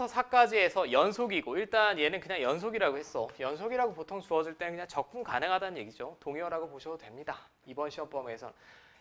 3부터 4까지 해서 연속이고 일단 얘는 그냥 연속이라고 했어. 연속이라고 보통 주어질 때는 그냥 적분 가능하다는 얘기죠. 동의어라고 보셔도 됩니다. 이번 시험 범위에선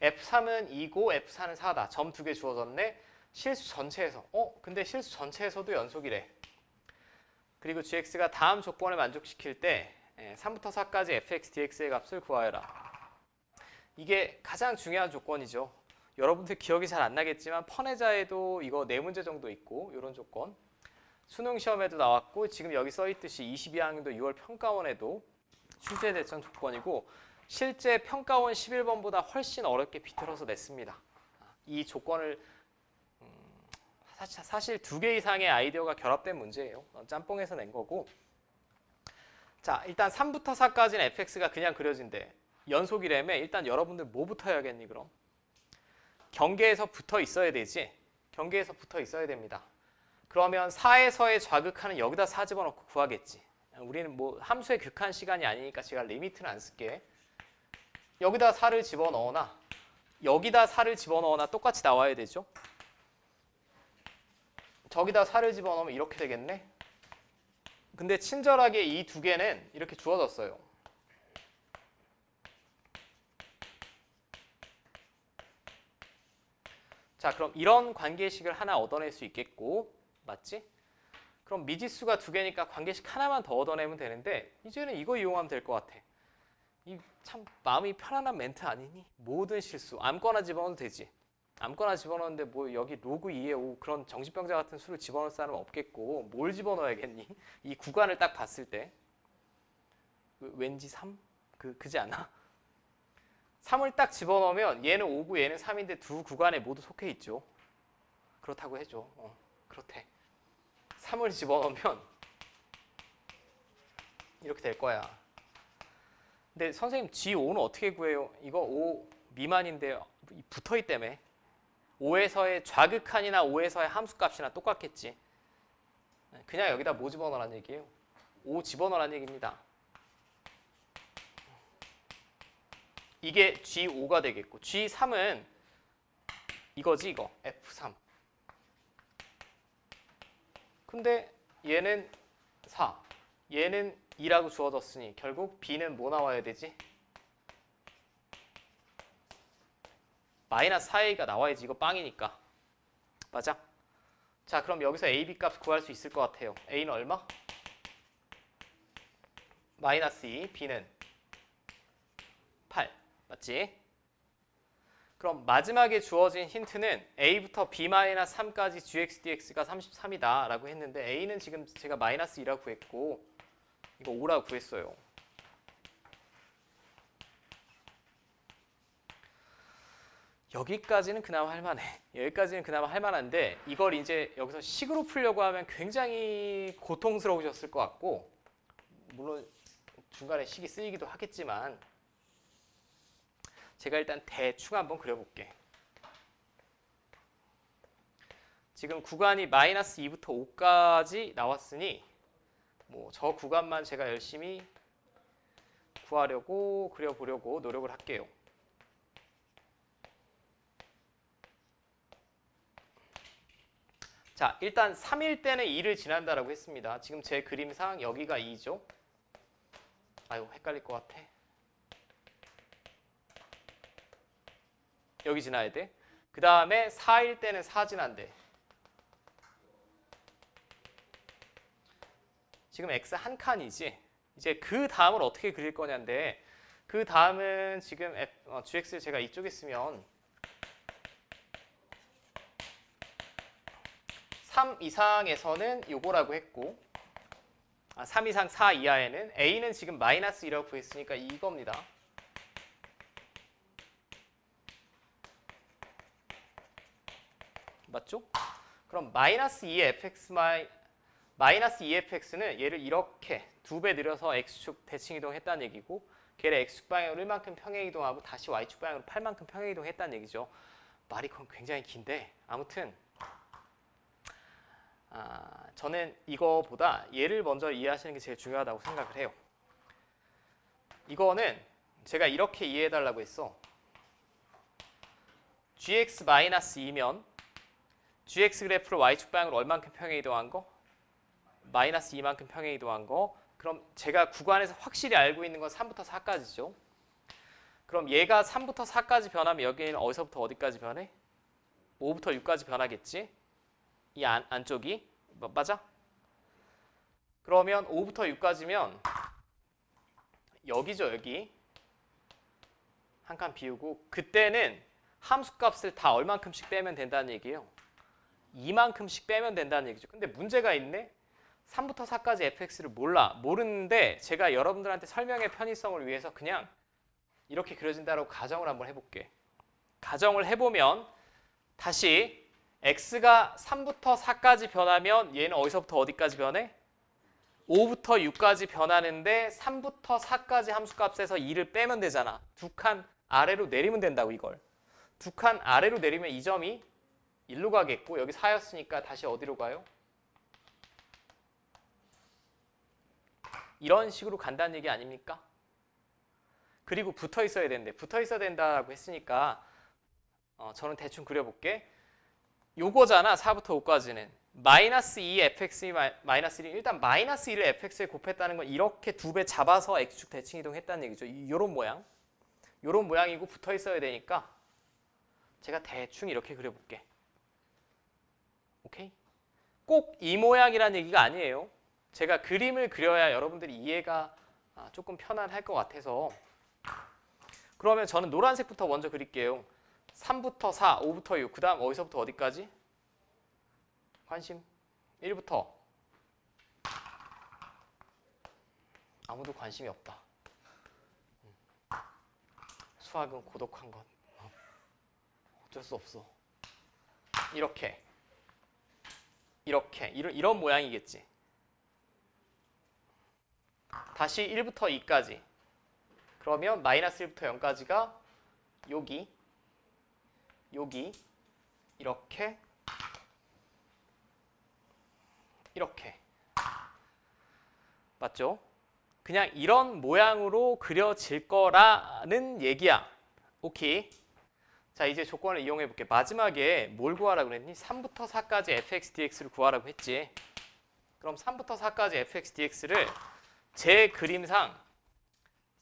F3은 2고 F4는 4다. 점 두 개 주어졌네. 실수 전체에서. 어? 근데 실수 전체에서도 연속이래. 그리고 gx가 다음 조건을 만족시킬 때 예, 3부터 4까지 fx, dx의 값을 구하여라. 이게 가장 중요한 조건이죠. 여러분들 기억이 잘 안 나겠지만 펀해자에도 이거 네 문제 정도 있고 이런 조건. 수능 시험에도 나왔고 지금 여기 써 있듯이 22학년도 6월 평가원에도 출제됐던 조건이고 실제 평가원 11번보다 훨씬 어렵게 비틀어서 냈습니다. 이 조건을 음, 사실, 사실 두 개 이상의 아이디어가 결합된 문제예요. 짬뽕에서 낸 거고. 자, 일단 3부터 4까지는 fx가 그냥 그려진대. 연속이라며 일단 여러분들 뭐부터 해야겠니 그럼? 경계에서 붙어 있어야 되지. 경계에서 붙어 있어야 됩니다. 그러면 4에서의 좌극하는 여기다 4 집어넣고 구하겠지. 우리는 뭐 함수의 극한 시간이 아니니까 제가 리미트는 안 쓸게. 여기다 4를 집어넣거나 여기다 4를 집어넣거나 똑같이 나와야 되죠. 저기다 4를 집어넣으면 이렇게 되겠네. 근데 친절하게 이 두 개는 이렇게 주어졌어요. 자, 그럼 이런 관계식을 하나 얻어낼 수 있겠고, 맞지? 그럼 미지수가 두 개니까 관계식 하나만 더 얻어내면 되는데 이제는 이거 이용하면 될 것 같아. 이 참 마음이 편안한 멘트 아니니? 모든 실수 아무거나 집어넣어도 되지. 아무거나 집어넣는데 뭐 여기 로그 2에 5 그런 정신병자 같은 수를 집어넣을 사람은 없겠고 뭘 집어넣어야겠니? 이 구간을 딱 봤을 때그 왠지 3? 그, 그지 않아? 3을 딱 집어넣으면 얘는 5고 얘는 3인데 두 구간에 모두 속해 있죠. 그렇다고 해줘. 어, 그렇대. 3을 집어넣으면 이렇게 될 거야. 근데 선생님 G5는 어떻게 구해요? 이거 5 미만인데 붙어있 때문에 5에서의 좌극한이나 5에서의 함수값이나 똑같겠지. 그냥 여기다 뭐 집어넣으라는 얘기예요? 5 집어넣으라는 얘기입니다. 이게 G5가 되겠고 G3은 이거지 이거 F3 근데 얘는 4 얘는 2라고 주어졌으니 결국 B는 뭐 나와야 되지? 마이너스 4A가 나와야지 이거 빵이니까 맞아? 자 그럼 여기서 A, B 값 구할 수 있을 것 같아요 A는 얼마? 마이너스 2 B는 8 맞지? 그럼 마지막에 주어진 힌트는 A부터 B-3까지 GX, DX가 33이다 라고 했는데 A는 지금 제가 마이너스 2라고 구했고 이거 5라고 구했어요. 여기까지는 그나마 할만해. 여기까지는 그나마 할만한데 이걸 이제 여기서 식으로 풀려고 하면 굉장히 고통스러우셨을 것 같고 물론 중간에 식이 쓰이기도 하겠지만 제가 일단 대충 한번 그려볼게. 지금 구간이 마이너스 2부터 5까지 나왔으니 뭐 저 구간만 제가 열심히 구하려고 그려보려고 노력을 할게요. 자, 일단 3일 때는 2를 지난다라고 했습니다. 지금 제 그림상 여기가 2죠. 아유, 헷갈릴 것 같아. 여기 지나야 돼. 그 다음에 4일 때는 4 지난대. 지금 X 한 칸이지. 이제 그 다음을 어떻게 그릴 거냐인데 그 다음은 지금 F, 어, GX를 제가 이쪽에 쓰면 3 이상에서는 요거라고 했고 아, 3 이상 4 이하에는 A는 지금 마이너스 1이라고 구했으니까 이겁니다. 맞죠? 그럼 마이너스 2의 fx 마이 마이너스 2fx는 얘를 이렇게 두 배 늘려서 x축 대칭 이동했다는 얘기고 걔를 x축 방향으로 1만큼 평행 이동하고 다시 y축 방향으로 8만큼 평행 이동했다는 얘기죠. 말이 그럼 굉장히 긴데 아무튼 아, 저는 이거보다 얘를 먼저 이해하시는 게 제일 중요하다고 생각을 해요. 이거는 제가 이렇게 이해해달라고 했어. gx-2면 gx 그래프를 y축 방향으로 얼만큼 평행 이동한 거? 마이너스 2만큼 평행 이동한 거. 그럼 제가 구간에서 확실히 알고 있는 건 3부터 4까지죠. 그럼 얘가 3부터 4까지 변하면 여기는 어디서부터 어디까지 변해? 5부터 6까지 변하겠지? 이 안, 안쪽이 마- 맞아? 그러면 5부터 6까지면 여기죠 여기 한 칸 비우고 그때는 함수값을 다 얼만큼씩 빼면 된다는 얘기예요. 이만큼씩 빼면 된다는 얘기죠. 근데 문제가 있네. 3부터 4까지 fx를 몰라. 모르는데 제가 여러분들한테 설명의 편의성을 위해서 그냥 이렇게 그려진다라고 가정을 한번 해볼게. 가정을 해보면 다시 x가 3부터 4까지 변하면 얘는 어디서부터 어디까지 변해? 5부터 6까지 변하는데 3부터 4까지 함수값에서 2를 빼면 되잖아. 두 칸 아래로 내리면 된다고 이걸. 두 칸 아래로 내리면 이 점이 1로 가겠고 여기 4였으니까 다시 어디로 가요? 이런 식으로 간다는 얘기 아닙니까? 그리고 붙어 있어야 되는데 붙어 있어야 된다고 했으니까 어, 저는 대충 그려볼게. 요거잖아 4부터 5까지는 마이너스 2 fx 마- 마이너스 1 일단 마이너스 1을 fx에 곱했다는 건 이렇게 두 배 잡아서 x축 대칭 이동했다는 얘기죠. 이- 요런 모양 요런 모양이고 붙어 있어야 되니까 제가 대충 이렇게 그려볼게. 오케이? 꼭 이 모양이라는 얘기가 아니에요. 제가 그림을 그려야 여러분들이 이해가 아, 조금 편안할 것 같아서 그러면 저는 노란색부터 먼저 그릴게요. 3부터 4, 5부터 6, 그 다음 어디서부터 어디까지? 관심 1부터 아무도 관심이 없다. 음. 수학은 고독한 것. 어. 어쩔 수 없어. 이렇게 이렇게 이런, 이런 모양이겠지. 다시 1부터 2까지. 그러면 마이너스 1부터 0까지가 여기 여기 이렇게 이렇게 맞죠? 그냥 이런 모양으로 그려질 거라는 얘기야. 오케이. 자 이제 조건을 이용해 볼게. 마지막에 뭘 구하라고 그랬니? 3부터 4까지 fx dx를 구하라고 했지. 그럼 3부터 4까지 fx dx를 제 그림상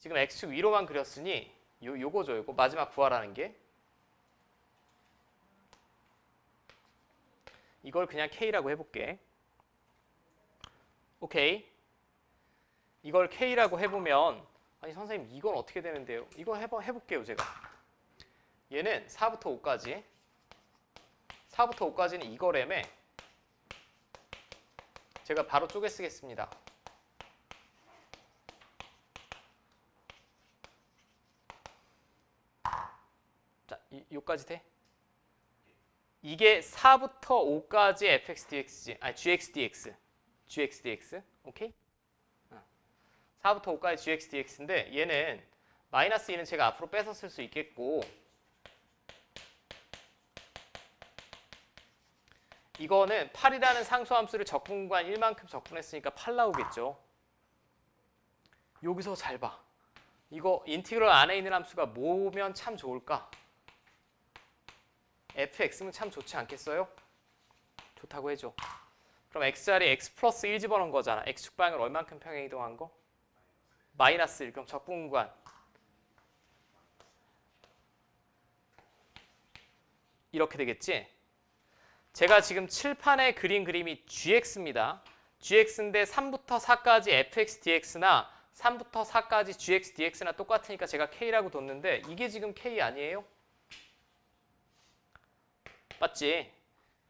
지금 x축 위로만 그렸으니 요 요거죠. 요거 마지막 구하라는 게 이걸 그냥 k라고 해볼게. 오케이. 이걸 k라고 해보면 아니 선생님 이건 어떻게 되는데요? 이거 해봐 해볼게요 제가. 얘는 4부터 5까지 4부터 5까지는 이거래매 제가 바로 쪼개 쓰겠습니다. 자, 이, 요까지 돼? 이게 4부터 5까지 fx dx지. 아니 gx dx. gx dx. 오케이? 어. 4부터 5까지 gx dx인데 얘는 마이너스 2는 제가 앞으로 쓸수 있겠고 이거는 8이라는 상수함수를 적분관 1만큼 적분했으니까 8 나오겠죠. 여기서 잘 봐. 이거 인티그럴 안에 있는 함수가 뭐면 참 좋을까? fx면 참 좋지 않겠어요? 좋다고 해줘. 그럼 x자리에 x 플러스 1 집어넣은 거잖아. x축 방향을 얼만큼 평행 이동한 거? 마이너스 1. 그럼 적분관. 이렇게 되겠지? 제가 지금 칠판에 그린 그림이 gx입니다. gx인데 3부터 4까지 fx dx나 3부터 4까지 gx dx나 똑같으니까 제가 k라고 뒀는데 이게 지금 k 아니에요? 맞지?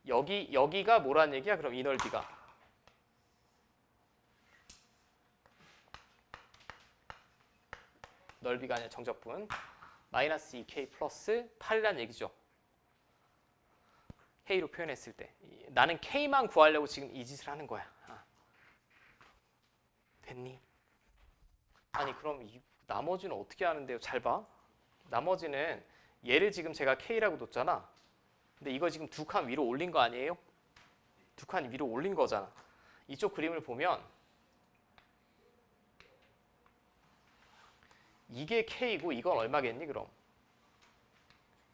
여기 여기가 뭐란 얘기야? 그럼 이 넓이가 아니라 정적분 마이너스 2k 플러스 8이란 얘기죠. K로 표현했을 때 이- 나는 K만 구하려고 지금 이 짓을 하는 거야. 아. 됐니? 아니 그럼 이 나머지는 어떻게 하는데요? 잘 봐. 나머지는 얘를 지금 제가 K라고 뒀잖아. 근데 이거 지금 두 칸 위로 올린 거 아니에요? 두 칸 위로 올린 거잖아. 이쪽 그림을 보면 이게 K고 이건 얼마겠니 그럼?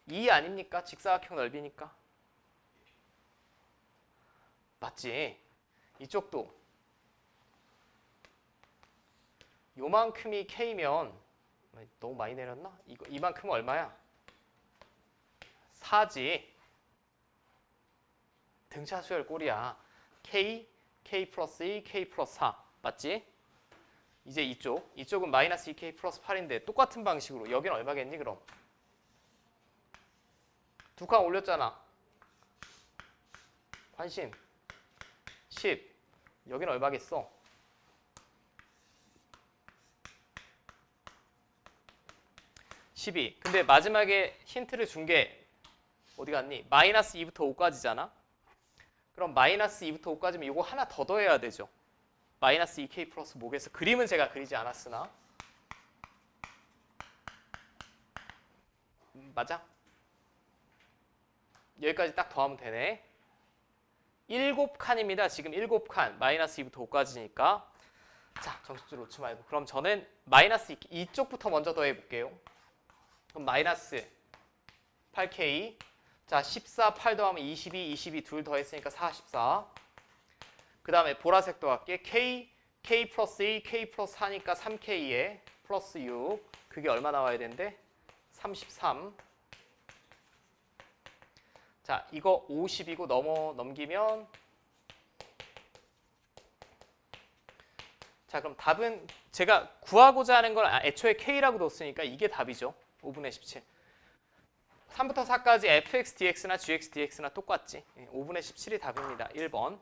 2 아닙니까? 직사각형 넓이니까. 맞지? 이쪽도 요만큼이 K면 너무 많이 내렸나? 이거 이만큼은 얼마야? 4지. 등차 수열 꼴이야. K, K 플러스 2, K 플러스 4. 맞지? 이제 이쪽. 이쪽은 마이너스 2K 플러스 8인데 똑같은 방식으로 여기는 얼마겠니 그럼? 두 칸 올렸잖아. 관심. 10. 여기는 얼마겠어? 12. 근데 마지막에 힌트를 준 게 어디 갔니? 마이너스 2부터 5까지잖아. 그럼 마이너스 2부터 5까지면 이거 하나 더 더해야 되죠. 마이너스 2k 플러스 목에서 그림은 제가 그리지 않았으나 음, 맞아? 여기까지 딱 더하면 되네. 7칸입니다. 지금 7칸. 마이너스 2부터 5까지니까. 자, 정식줄 놓지 말고. 그럼 저는 마이너스 2, 이쪽부터 먼저 더해 볼게요. 그럼 마이너스 8k. 자, 14, 8 더하면 22, 22 둘 더했으니까 44. 그 다음에 보라색도 할게. k, k 플러스 2, k 플러스 4니까 3k에 플러스 6. 그게 얼마 나와야 되는데? 33. 자, 이거 50이고 넘어 넘기면 자, 그럼 답은 제가 구하고자 하는 걸 아, 애초에 k라고 뒀으니까 이게 답이죠. 5분의 17. 3부터 4까지 fx dx나 gx dx나 똑같지. 예, 5분의 17이 답입니다. 1번.